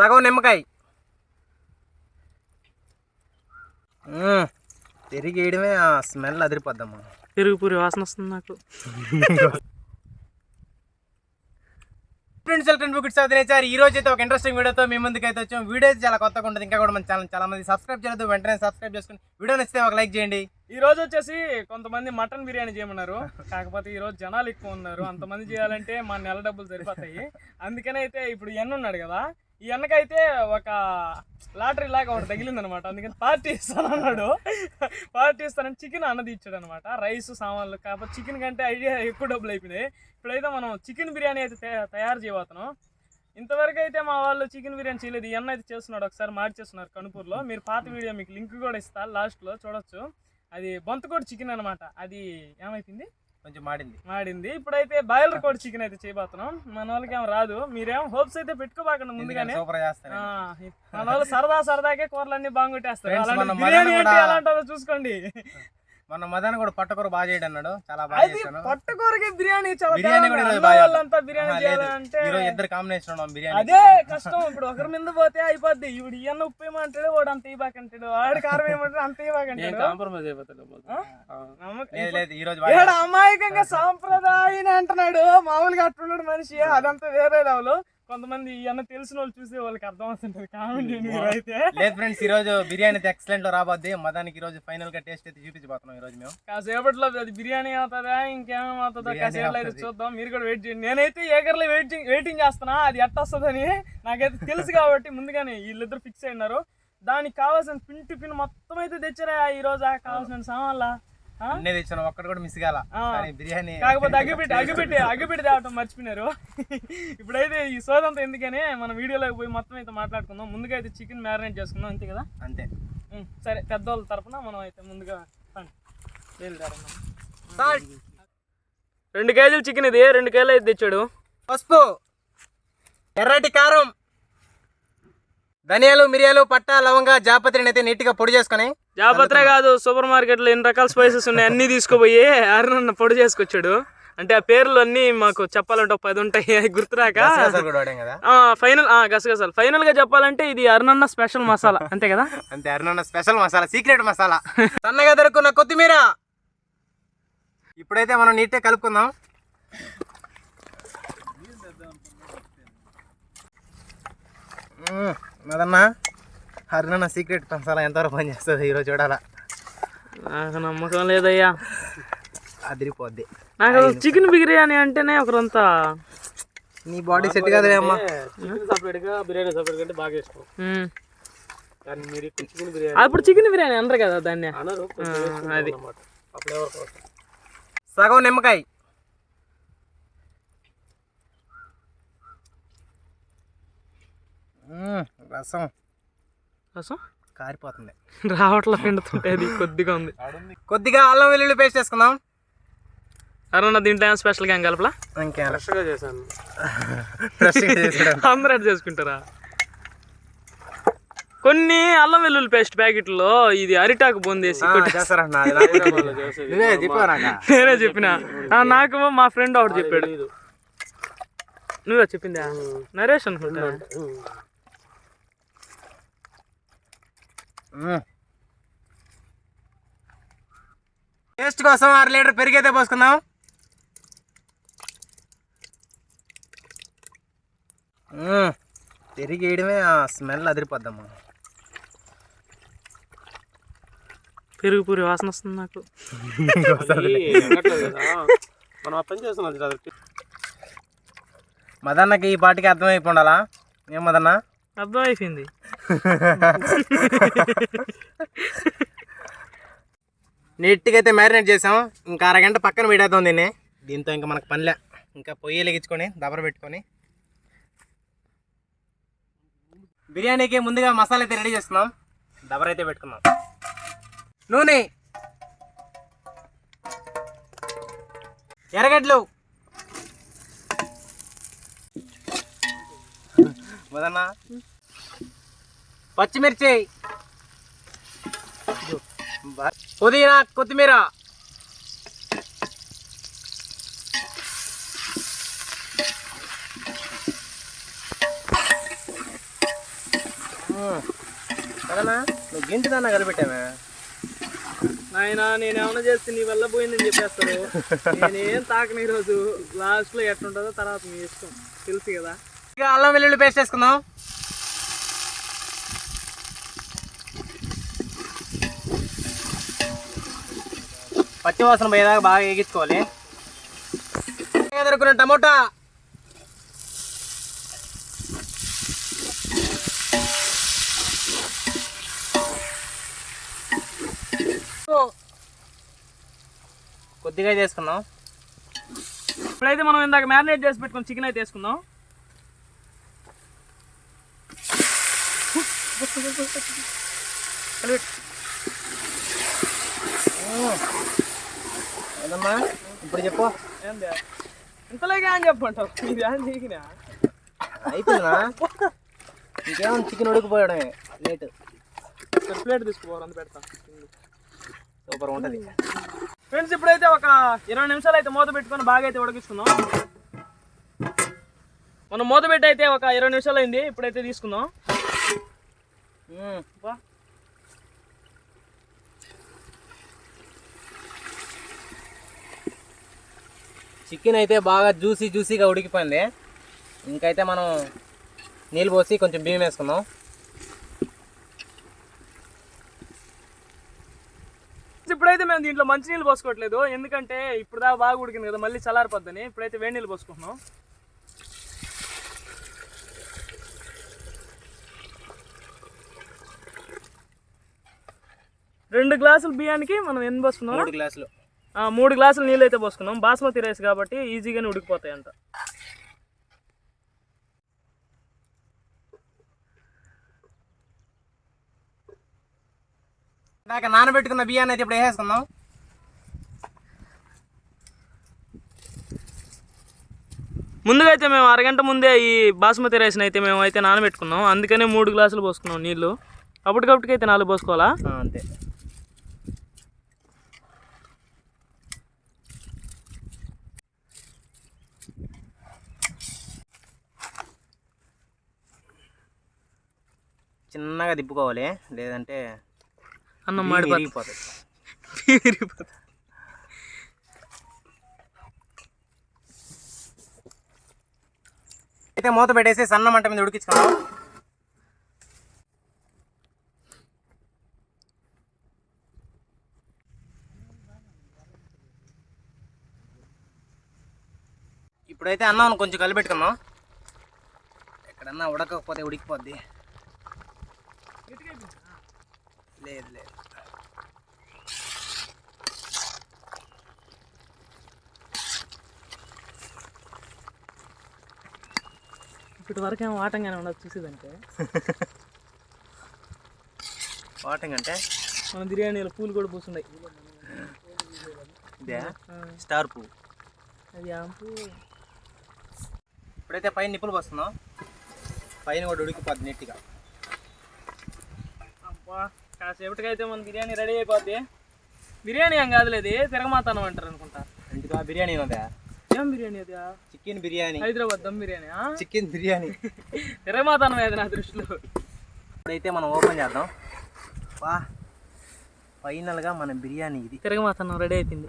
సగం నిమ్మకాయ. మ్మ్. తిరిగి వేయడమే ఆ స్మెల్ అదిరిపోద్దమ్మా. పెరుగు పూరి వాసన వస్తుంది నాకు. ఫ్రెండ్స్ వెల్కమ్ టు నేచర్ ఈ రోజు అయితే ఒక ఇంట్రెస్టింగ్ వీడియోతో మీ ముందుకు అయితే వచ్చాం. వీడియో అయితే చాలా కొత్తగా ఉంటుంది. ఇంకా కూడా మన ఛానల్ చాలా మంది సబ్స్క్రైబ్ చేయలేదు. వెంటనే సబ్స్క్రైబ్ చేసుకుని వీడియో నచ్చితే ఒక లైక్ చేయండి. ఈ రోజు వచ్చేసి కొంతమంది మటన్ బిర్యానీ చేయమన్నారు. కాకపోతే ఈ రోజు జనాలు ఎక్కువ ఉన్నారు. అంతమంది చేయాలంటే మా నెల డబ్బులు సరిపోతాయి. అందుకనే అయితే ఇప్పుడు ఎన్న ఉన్నాడు కదా ఈ ఎన్నకైతే ఒక లాటరీ లాగా ఒకటి తగిలింది అనమాట అందుకని పార్టీ ఇస్తాను అన్నాడు పార్టీ ఇస్తానని చికెన్ అన్నది ఇచ్చాడు అనమాట రైస్ సామాన్లు కాకపోతే చికెన్ కంటే ఐడియా ఎక్కువ డబ్బులు అయిపోయినాయి. ఇప్పుడైతే మనం చికెన్ బిర్యానీ అయితే తయారు చేయబోతున్నాం. ఇంతవరకు అయితే మా వాళ్ళు చికెన్ బిర్యానీ చేయలేదు. ఈ అన్న అయితే చేస్తున్నాడు ఒకసారి మార్చేస్తున్నారు కనుపూర్లో. మీరు పాత వీడియో మీకు లింక్ కూడా ఇస్తా లాస్ట్లో చూడొచ్చు. అది బొంతకోడి చికెన్ అనమాట. అది ఏమైపోయింది కొంచెం మాడింది. మాడింది. ఇప్పుడైతే బాయిలర్ కోడి చికెన్ అయితే చేయబోతున్నాం. మన వాళ్ళకి ఏం రాదు. మీరేం హోప్స్ అయితే పెట్టుకోబాకండి ముందుగానే. సూపర్ చేస్తాను మన వాళ్ళు సరదా సరదాకే కూరలన్నీ బాగుంటేస్తారు అలాంటి బిర్యానీ మదన్ ఏంటి కూడా- ఎలా ఉంటుందో చూసుకోండి. మన మదన్ కూడా పట్టకూర బాగా చేయడం అన్నాడు చాలా బాగా చేశాను. పట్టుకూరకి బిర్యానీ చాలా బిర్యానీ కూడా వాళ్ళంతా బిర్యానీ. చేయాలంటే ఈరోజు ఇద్దరు కాంబినేషన్ ఉన్నాం బిర్యానీ. అదే కష్టం. ఇప్పుడు ఒకరి మీద పోతే అయిపోద్ది. ఇప్పుడు ఈయన ఉప్పు ఏమంటాడు వాడు అంత ఇవ్వకంటాడు వాడు కారం ఏమంటాడు అంత ఇవ్వకంటాడు కాంప్రమైజ్ అయిపోతాడు లేదు ఈ రోజు ఏడ అమాయకంగా సాంప్రదాయని అంటున్నాడు. మామూలుగా అట్టున్నాడు మనిషి. అదంతా వేరే లెవెల్ కొంతమంది ఈయన తెలిసిన వాళ్ళు చూసే వాళ్ళకి అర్థం అవుతుంటది. కామెంట్ మీరు అయితే లేదు ఫ్రెండ్స్ ఈ రోజు బిర్యానీ అయితే ఎక్సలెంట్లో రాబోద్ది. మదానికి ఈ రోజు ఫైనల్గా టేస్ట్ అయితే చూపించబోతున్నాం ఈ రోజు మేము. కాసేపట్లో అది బిర్యానీ అవుతుందా ఇంకేమేమి అవుతుందో కాసేపట్లో అయితే. చూద్దాం. మీరు కూడా వెయిట్ చేయండి. నేనైతే ఏగర్లో వెయిటింగ్ వెయిటింగ్ చేస్తున్నా. అది ఎట్ట వస్తుందని నాకైతే తెలుసు కాబట్టి ముందుగానే వీళ్ళిద్దరు ఫిక్స్ అయినారు దానికి కావాల్సిన పిన్ టు పిన్ మొత్తం అయితే తెచ్చారా ఈ రోజు కావాల్సిన సామాన్ల? అన్నీ తెచ్చాను ఒక్కటి కూడా మిస్ కాల. బిర్యానీ కాకపోతే అగ్గిపెట్టి అగ్గిపెట్టి అగ్గిపెట్టి తేవటం మర్చిపోయినారు. ఇప్పుడైతే ఈ సోదంతా ఎందుకని మన వీడియోలోకి పోయి మొత్తం అయితే మాట్లాడుకుందాం. ముందుగా అయితే చికెన్ మ్యారినేట్ చేసుకుందాం అంతే కదా? అంతే. సరే పెద్దవాళ్ళ తరపున మనం అయితే ముందుగా. రెండు కేజీలు చికెన్ ఇది రెండు కేజీలు అయితే తెచ్చాడు. పసుపు ఎర్రటి కారం ధనియాలు మిరియాలు పట్ట లవంగా జాపత్రిని అయితే నీట్గా పొడి చేసుకొని జాపత్రే కాదు సూపర్ మార్కెట్లో ఎన్ని రకాల స్పైసెస్ ఉన్నాయి అన్ని తీసుకుపోయి అరుణ పొడి చేసుకొచ్చాడు. అంటే ఆ పేర్లు అన్ని మాకు చెప్పాలంటే ఒక పది ఉంటాయి అవి గుర్తురాక. ఫైనల్ గసగసాలు. ఫైనల్గా చెప్పాలంటే ఇది అరుణన్న స్పెషల్ మసాలా అంతే కదా? అంతే అరుణన్న స్పెషల్ మసాలా సీక్రెట్ మసాలా సన్నగా దొరుకున్న కొత్తిమీర. ఇప్పుడైతే మనం నీట్గా కలుపుకుందాం. మదన్న హరినన్న సీక్రెట్ మసాలా ఎంతవరకు పనిచేస్తుంది ఈరోజు చూడాలా? నాకు నమ్మకం లేదయ్యా. అదిరిపోద్ది. నాకు చికెన్ బిర్యానీ అంటేనే ఒకరంతా. నీ బాడీ సెట్ కాదులే అమ్మా. చికెన్ సపరేట్గా బిర్యానీ సపరేట్ కంటే బాగా ఇష్టం. కానీ మీరు చికెన్ బిర్యానీ అప్పుడు చికెన్ బిర్యానీ అనరు కదా దాన్ని. అనరు అది. సగం నిమ్మకాయ. మ్మ్. రసం. రసం కారిపోతుంది. రావట్ల పిండుతుంటే అది కొద్దిగా ఉంది. కొద్దిగా అల్లం వెల్లుల్లి పేస్ట్ వేసుకుందాం అరుణ దీంట్లో ఏం స్పెషల్గా ఏం కలపలా? ఇంకేం చేశాను. ఫ్రెష్గా అందరూ అట్లా చేసుకుంటారా? కొన్ని అల్లం వెల్లుల్లి పేస్ట్ ప్యాకెట్లో ఇది అరిటాకు బొందేసి నేనే చెప్పిన. నాకు మా ఫ్రెండ్ ఒకటి చెప్పాడు. నువ్వే చెప్పిందా? నరేష్ అనుకుంటా ఉమ్. మ్మ్. టేస్ట్ కోసం అర లీటర్ పెరిగైతే పోసుకుందాం. పెరిగి వేయడమే ఆ స్మెల్ అదిరిపోద్దమ్మా పెరుగు పూరి వాసన వస్తుంది నాకు. మనం పని చేస్తున్నాం మదన్నకి ఈ పాటికి అర్థమైపోండాలా ఏం మదన్న? అర్థం అయిపోయింది నీట్గా అయితే మ్యారినేట్ చేసాం. ఇంకా అరగంట పక్కన విడేద్దాం దీన్ని. దీంతో ఇంకా మనకు పనిలే. ఇంకా పొయ్యి వెలిగించుకొని దబర పెట్టుకొని. బిర్యానీకి ముందుగా మసాలా అయితే రెడీ చేస్తున్నాం. దబర అయితే పెట్టుకున్నాం నూనె. ఎర్రగడ్డలు. వదన్నా. పచ్చిమిర్చి. పుదీనా కొత్తిమీర. సరేనా నువ్వు గింటి దాన్ని కలిపెట్టామే నాయన నేను ఏమైనా చేస్తే నీ వల్ల పోయిందని చెప్పేస్తారు నేనేం తాకని ఈరోజు. లాస్ట్లో ఎట్లుంటుందో తర్వాత మీ ఇష్టం. తెలుసు కదా. ఇక అల్లం వెల్లుల్లి పేస్ట్ వేసుకుందాం. పచ్చివాసన పోయేదాకా బాగా వేగించుకోవాలి. దొరుకున్న టమోటా. కొద్దిగా వేసుకుందాం. ఇప్పుడైతే మనం ఇందాక మ్యారినేట్ చేసి పెట్టుకుని చికెన్ అయితే వేసుకుందాం. ఏదమ్మా ఇప్పుడు చెప్పు. ఏంది ఇంతలోగా అని చెప్పంటావు ఇది అని చికెనా అయిపోయిందా? ఇంకేమన్నా చికెన్ ఉడికిపోయడమే లేట్. ప్లేట్ తీసుకోవాలి అంత పెడతా. సూపర్ ఉంటుంది. ఫ్రెండ్స్ ఇప్పుడైతే ఒక ఇరవై నిమిషాలు అయితే మూత పెట్టుకొని బాగా అయితే ఉడికించుకుందాం. మనం మూత పెట్టి అయితే ఒక ఇరవై నిమిషాలు అయింది ఇప్పుడైతే తీసుకుందాం. బా. చికెన్ అయితే బాగా జ్యూసీ జ్యూసీగా ఉడికిపోయింది. ఇంకైతే మనం నీళ్ళు పోసి కొంచెం బియ్యం వేసుకుందాం. ఇప్పుడైతే మేము దీంట్లో మంచినీళ్ళు పోసుకోవట్లేదు. ఎందుకంటే ఇప్పుడు దాకా బాగా ఉడికింది కదా మళ్ళీ చల్లారిపోద్దని. ఇప్పుడైతే వేడి నీళ్ళు పోసుకుంటున్నాం. రెండు గ్లాసులు బియ్యానికి మనం ఎన్ని పోసుకున్నాం మూడు గ్లాసులు. మూడు గ్లాసులు నీళ్ళు అయితే పోసుకున్నాం బాస్మతి రైస్ కాబట్టి ఈజీగానే ఉడికిపోతాయి అంట ఇందాక నానబెట్టుకున్న బియ్యాన్ని అయితే ఇప్పుడు వేసేసుకుందాం. ముందుగా అయితే మేము అరగంట ముందే ఈ బాస్మతి రైస్ని అయితే మేము అయితే నానబెట్టుకున్నాం. అందుకనే మూడు గ్లాసులు పోసుకున్నాం నీళ్ళు. అప్పటికప్పటికి అయితే నాలుగు పోసుకోవాలా? అంతే. చిన్నగా తిప్పుకోవాలి. లేదంటే అన్నం మాడిపోతుంది. విరిగిపోతుంది. అయితే మూత పెట్టేసి సన్న మంట మీద ఉడికించుకుందాం. ఇప్పుడైతే అన్నం కొంచెం కలిపెట్టుకుందాం. ఎక్కడన్నా ఉడకకపోతే ఉడికిపోద్ది. లేదు లేదు. ఇప్పటి వరకు ఏమో ఆటంగానే ఉండదు చూసేదంటే. వాటింగ్ అంటే మన బిర్యానీలో పూలు కూడా పూసున్నాయి. ఇదే? స్టార్ పువ్వు అది ఇప్పుడైతే పైన నిప్పులు పోస్తున్నాం పైన కూడా ఉడికిపోద్ది నీట్గా. కాసేపటికైతే మన బిర్యానీ రెడీ అయిపోద్ది. బిర్యానీ ఏం కాదులేదు తిరగమాతానం అంటారు అనుకుంటా. ఇంటిగా బిర్యానీ ఉందా ఏం బిర్యానీ అది? చికెన్ బిర్యానీ. హైదరాబాద్ దమ్ బిర్యానీ చికెన్ బిర్యానీ. తిరగమాతానం అది నా దృష్టిలో? ఇప్పుడైతే మనం ఓపెన్ చేద్దాం. వా ఫైనల్గా మన బిర్యానీ ఇది. తిరగమాతానం రెడీ అయిపోయింది.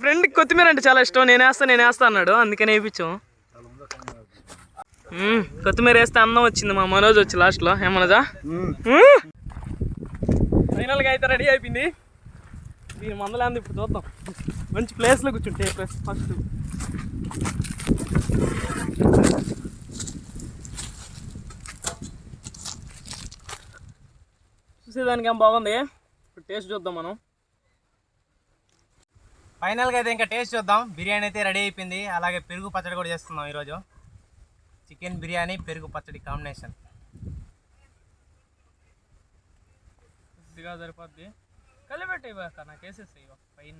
ఫ్రెండ్ కొత్తిమీర అంటే చాలా ఇష్టం. నేను వేస్తా నేను వేస్తా అన్నాడు. అందుకని వేయించాం. కొత్తిమీర వేస్తే అన్నం వచ్చింది మా మనోజ్ వచ్చి లాస్ట్లో ఏమనజా ఫైనల్గా అయితే రెడీ అయిపోయింది. దీని మందలాంది ఇప్పుడు చూద్దాం. మంచి ప్లేస్లో కూర్చుంటే ఫస్ట్ చూసేదానికి ఏం బాగుంది? ఇప్పుడు టేస్ట్ చూద్దాం మనం. ఫైనల్గా అయితే ఇంకా టేస్ట్ చూద్దాం. బిర్యానీ అయితే రెడీ అయిపోయింది. అలాగే పెరుగు పచ్చడి కూడా చేస్తున్నాం ఈరోజు. చికెన్ బిర్యానీ పెరుగు పచ్చడి కాంబినేషన్. కొద్దిగా సరిపోద్ది. కలిపెట్టి ఇవ్వక నాకు వేసేస్తాయి పైన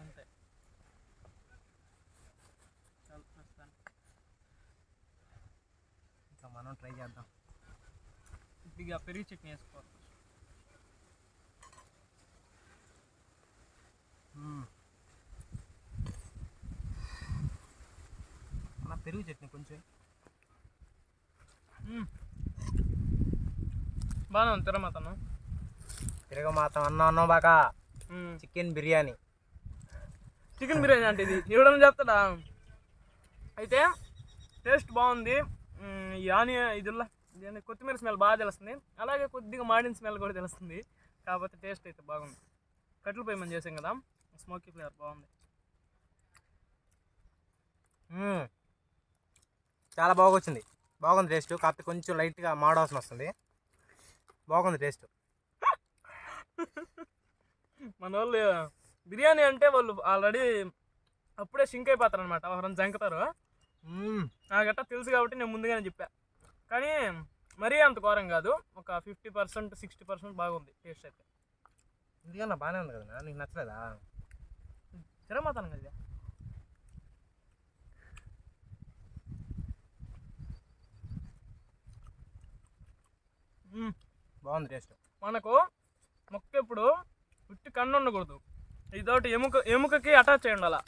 అంతే. ఇంకా మనం ట్రై చేద్దాం. కొద్దిగా పెరుగు చట్నీ వేసుకోవాలి పెరుగు చట్నీ కొంచెం. బాగానే ఉంది తిరమతను తిరగమాతం అన్నం అన్నం బాగా చికెన్ బిర్యానీ. చికెన్ బిర్యానీ అంటే ఇది. ఎవడన్నా చెప్తాడా అయితే టేస్ట్ బాగుంది. ఈ ఆనియన్ ఇది ఉల్ల- ఇదేంటి కొత్తిమీర స్మెల్ బాగా తెలుస్తుంది. అలాగే కొద్దిగా మాడిన స్మెల్ కూడా తెలుస్తుంది. కాకపోతే టేస్ట్ అయితే బాగుంది. కట్టెల పొయ్యి మనం చేసాం కదా. స్మోకీ ఫ్లేవర్ బాగుంది. చాలా బాగా వచ్చింది. బాగుంది టేస్ట్. కాకపోతే కొంచెం లైట్గా మాడవాసన వస్తుంది. బాగుంది టేస్ట్. మన వాళ్ళు బిర్యానీ అంటే వాళ్ళు ఆల్రెడీ అప్పుడే సింక్ అయిపోతారు అనమాట ఒకరిని జంకుతారు. నాకట్ట తెలుసు కాబట్టి నేను ముందుగానే చెప్పా. కానీ మరీ అంత ఘోరం కాదు. ఒక ఫిఫ్టీ పర్సెంట్ సిక్స్టీ పర్సెంట్ బాగుంది టేస్ట్ అయితే. ఎందుకన్నా బాగానే ఉంది కదా నీకు నచ్చలేదా? తిరమాతాను కదా. బాగుంది టేస్ట్. మనకు మొక్క ఎప్పుడు ఉట్టి కన్ను ఉండకూడదు. ఇదొకటి ఎముక ఎముకకి అటాచ్ అయ్యి ఉండాల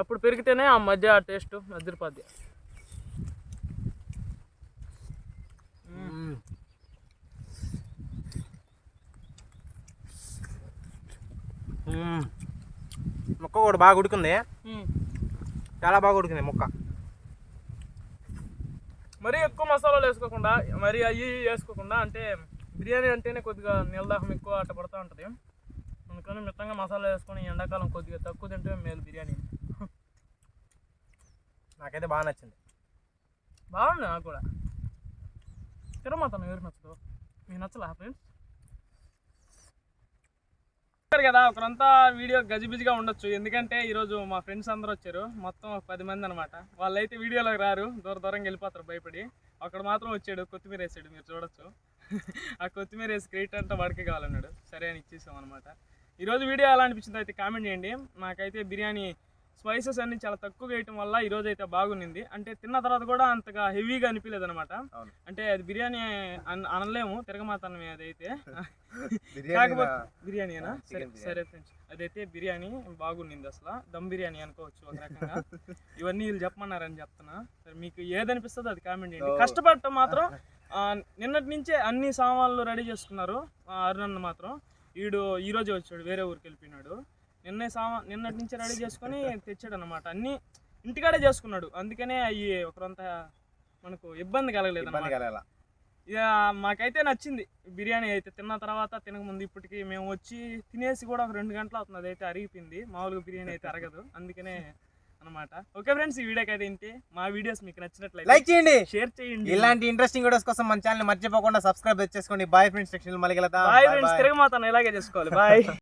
అప్పుడు పెరిగితేనే ఆ మధ్య టేస్ట్ అదిరిపోద్ది. ముక్క కూడా బాగా ఉడికింది. చాలా బాగా ఉడికింది ముక్క. మరీ ఎక్కువ మసాలాలు వేసుకోకుండా మరీ అవి వేసుకోకుండా అంటే బిర్యానీ అంటేనే కొద్దిగా నీలదాహం ఎక్కువ అట్ట పడుతూ ఉంటుంది. అందుకని మిత్తంగా మసాలా వేసుకొని ఎండాకాలం కొద్దిగా తక్కువ తింటే మేలు బిర్యానీ. నాకైతే బాగా నచ్చింది. బాగుంది నాకు కూడా. తిరమాతను ఎవరికి నచ్చదు? మీకు నచ్చలా ఫ్రెండ్స్? కదా ఒకరంతా వీడియో గజిబిజిగా ఉండొచ్చు. ఎందుకంటే ఈరోజు మా ఫ్రెండ్స్ అందరూ వచ్చారు. మొత్తం ఒక పది మంది అనమాట వాళ్ళైతే వీడియోలోకి రారు. దూర దూరంగా వెళ్ళిపోతారు భయపడి. అక్కడ మాత్రం వచ్చాడు కొత్తిమీర వేసాడు మీరు చూడొచ్చు. ఆ కొత్తిమీర వేసి క్రెడిట్ అంతా వాడికే కావాలన్నాడు. సరే అని ఇచ్చేసాం అనమాట ఈరోజు వీడియో ఎలా అనిపించిందో అయితే కామెంట్ చేయండి. నాకైతే బిర్యానీ స్పైసెస్ అన్ని చాలా తక్కువ వేయటం వల్ల ఈ రోజు అయితే బాగుంది అంటే తిన్న తర్వాత కూడా అంతగా హెవీగా అనిపించలేదు అనమాట. అంటే అది బిర్యానీ అన- అనలేము తిరగమాతనమే అదైతే. కాకపోతే బిర్యానీనా సరే ఫ్రెండ్స్ అదైతే బిర్యానీ బాగుండింది అసలు. దమ్ బిర్యానీ అనుకోవచ్చు ఒక రకంగా. ఇవన్నీ వీళ్ళు చెప్పమన్నారని చెప్తున్నా. సరే మీకు ఏదనిపిస్తుందో అది కామెంట్ చేయండి. కష్టపడటం మాత్రం నిన్నటి నుంచే అన్ని సామాన్లు రెడీ చేసుకున్నారు అరుణన్న మాత్రం. వీడు ఈ రోజే వచ్చాడు వేరే ఊరికి వెళ్ళిపోయినాడు. నిన్నే సామా నిన్నటి నుంచే రెడీ చేసుకొని తెచ్చాడు అనమాట అన్ని ఇంటికాడే చేసుకున్నాడు. అందుకనే అవి ఒకరంత మనకు ఇబ్బంది కలగలేదు ఇబ్బంది. కలగాల. ఇక మాకైతే నచ్చింది. బిర్యానీ అయితే తిన్న తర్వాత తినకముందు ఇప్పటికి మేము వచ్చి తినేసి కూడా ఒక రెండు గంటలు అవుతుంది. అదైతే అరిగిపోయింది. మామూలుగా బిర్యానీ అయితే అరగదు. అందుకనే అన్నమాట. ఓకే ఫ్రెండ్స్ ఈ వీడియోకి అయితే ఇంతే. మా వీడియోస్ మీకు నచ్చినట్లయితే లైక్ చేయండి. షేర్ చేయండి. ఇలాంటి ఇంట్రెస్టింగ్ వీడియోస్ కోసం మన ఛానల్ మర్చిపోకుండా సబ్స్క్రైబ్ చేసుకోండి బాయ్ ఫ్రెండ్స్ సెక్షన్ మళ్ళీ బాయ్ ఫ్రెండ్స్ తిరగమాతాను ఇలాగే చేసుకోవాలి. బాయ్.